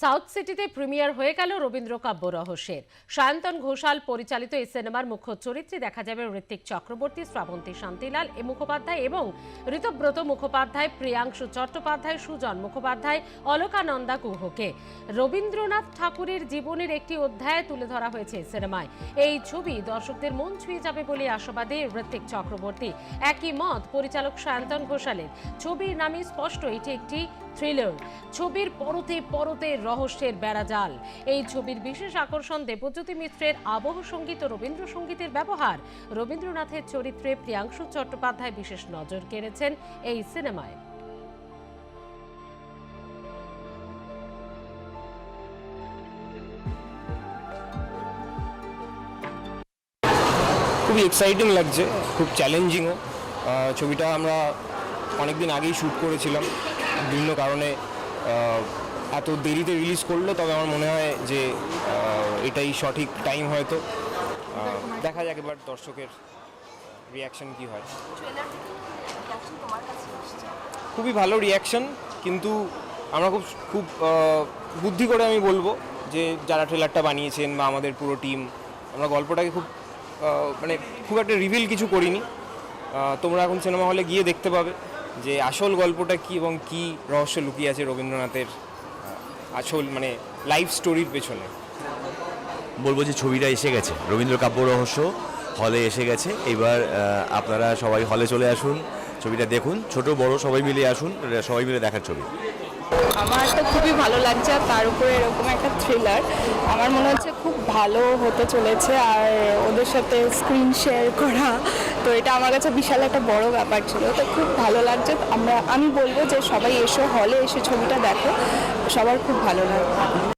South সিটিতে premier হয়ে গেল রবীন্দ্র কাব্য রহস্যের। সায়ন্তন ঘোষাল পরিচালিত এই সিনেমার মুখ্য চরিত্রে দেখা যাবে ঋত্বিক চক্রবর্তী, শ্রাবন্তী শান্তিলাল, এ মুখোপাধ্যায় এবং ঋতব্রত মুখোপাধ্যায়, প্রিয়াংশু চট্টোপাধ্যায়, সুজন মুখোপাধ্যায়, অলকানন্দা কুহকে রবীন্দ্রনাথ ঠাকুরের জীবনের একটি অধ্যায় তুলে ধরা হয়েছে সিনেমায়। এই ছবি দর্শকদের মন ছুঁয়ে যাবে বলে আশাবাদী ঋত্বিক চক্রবর্তী। একই মত পরিচালক সায়ন্তন ঘোষালের। ছবির নামে স্পষ্ট, এটি একটি থ্রিলার ছবির পরতে পরতে রহস্যের বেড়াজাল এই ছবির বিশেষ আকর্ষণ দেবজ্যোতি মিত্রের আবহ সংগীত ও রবীন্দ্রসঙ্গীতের ব্যবহার। রবীন্দ্রনাথের চরিত্রে প্রিয়াংশু চট্টোপাধ্যায় বিশেষ নজর কেড়েছেন এই সিনেমায়। খুবই এক্সাইটিং লাগছে, খুব চ্যালেঞ্জিংও ছবিটা আমরা অনেক দিন আগেই শ্যুট করেছিলাম, বিভিন্ন কারণে এত দেরিতে রিলিজ করল, তবে আমার মনে হয় যে এটাই সঠিক টাইম হয়তো। দেখা যাক এবার দর্শকের রিয়াকশন কি হয়। খুবই ভালো রিয়াকশন কিন্তু আমরা খুব খুব বুদ্ধি করে আমি বলব যে, যারা ট্রেলারটা বানিয়েছেন বা আমাদের পুরো টিম আমরা গল্পটাকে খুব মানে খুব একটা রিভিল কিছু করিনি। তোমরা এখন সিনেমা হলে গিয়ে দেখতে পাবে যে আসল গল্পটা কি এবং কি রহস্য লুকিয়ে আছে রবীন্দ্রনাথের আসল মানে লাইফ স্টোরির পেছনে। বলব যে ছবিটা এসে গেছে। রবীন্দ্র কাব্য রহস্য হলে এসে গেছে। এবার আপনারা সবাই হলে চলে আসুন, ছবিটা দেখুন। ছোট, বড়, সবাই মিলে আসুন, সবাই মিলে দেখার ছবি। আমার তো খুবই ভালো লাগছে আর তার উপরে এরকম একটা থ্রিলার আমার মনে হচ্ছে খুব ভালো হতে চলেছে আর ওদের সাথে স্ক্রিন শেয়ার করা, তো এটা আমার কাছে বিশাল একটা বড় ব্যাপার ছিল। তো খুব ভালো লাগছে। আমরা, আমি বলব যে সবাই এসো হলে এসে ছবিটা দেখো। সবার খুব ভালো লাগবে।